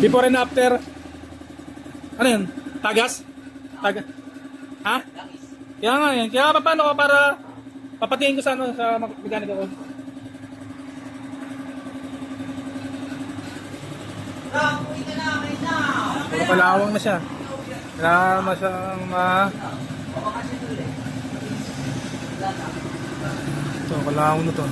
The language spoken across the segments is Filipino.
Before and after. Ano yun? Tagas? Tagas? Ha? Kaya nga yan. Kaya paano ko para papatingin ko sa ano sa mechanic ako. Puro kalawang na siya. Kailangan mo siyang ma... Ito, kalawang na to.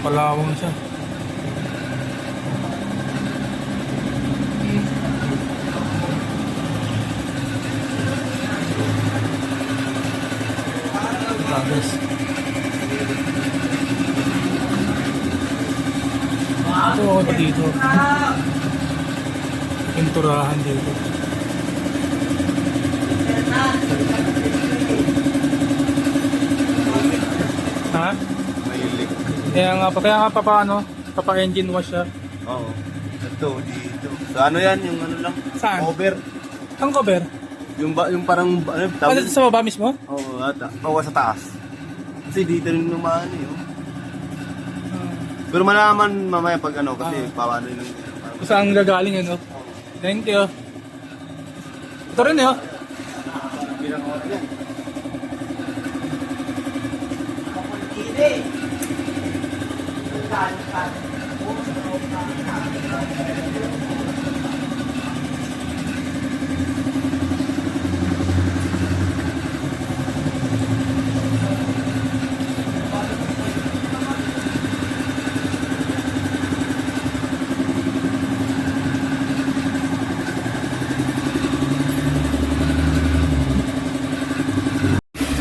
Puro kalawang na siya. Tapos, ito ako dito. Pinturahan dito. Kaya nga pa, kaya nga pa paano? Papa-engine wash siya. Oo. Ito, dito. Sa ano yan, yung ano lang? Saan? Cover. Ang cover? Yung, ba, yung parang, ano, Ano, tawag? sa baba mismo? Oo, ata. Oo, sa taas. Kasi dito rin naman eh. oh. Pero malaman mamaya pag ano, kasi Ah. paano yun. Kung saan gagaling ano? Thank you. Ito rin yun. Bilang oras yan.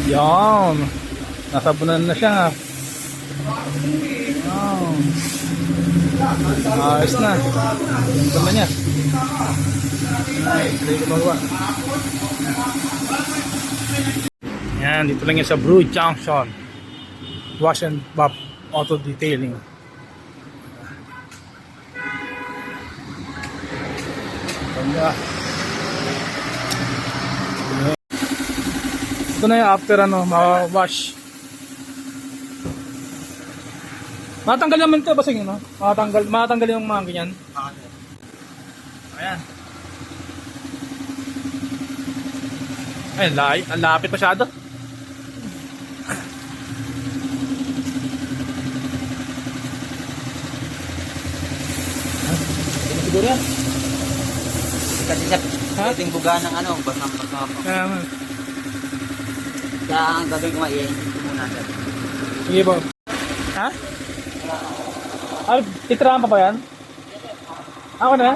Yan. Nasabunan na siya. Ayos na. Ito na niya. Yan, dito lang yan sa Brew Junction. Wash and Bop Auto Detailing. Ganda. Ito na yung after ano, ma-wash. Matanggal naman ito, basing no? Matanggal, matanggal yung mga ganyan. Ayan. Ay, lai, ang lapit masyado. Siguro yan. Kasi sa pwedeng buga ng ano, basang basang. Kaya nga. Kaya ang gagawin ko ko muna. Sige po. Ha? Ah, titirahan pa ba yan? Ako na?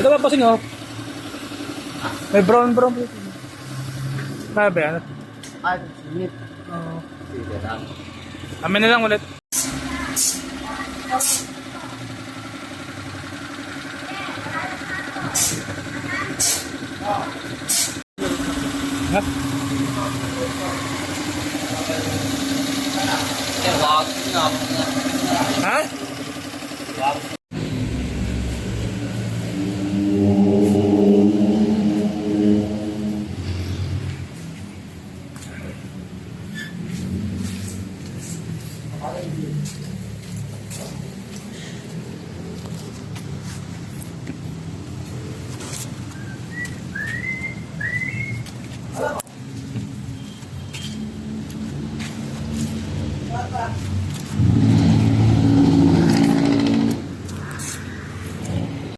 Ito ba pasing oh? May brown brown. Kaya ba yan? Ah, minute. Oo. Sige lang. Amin na lang ulit. Ha? Ha? Obrigada.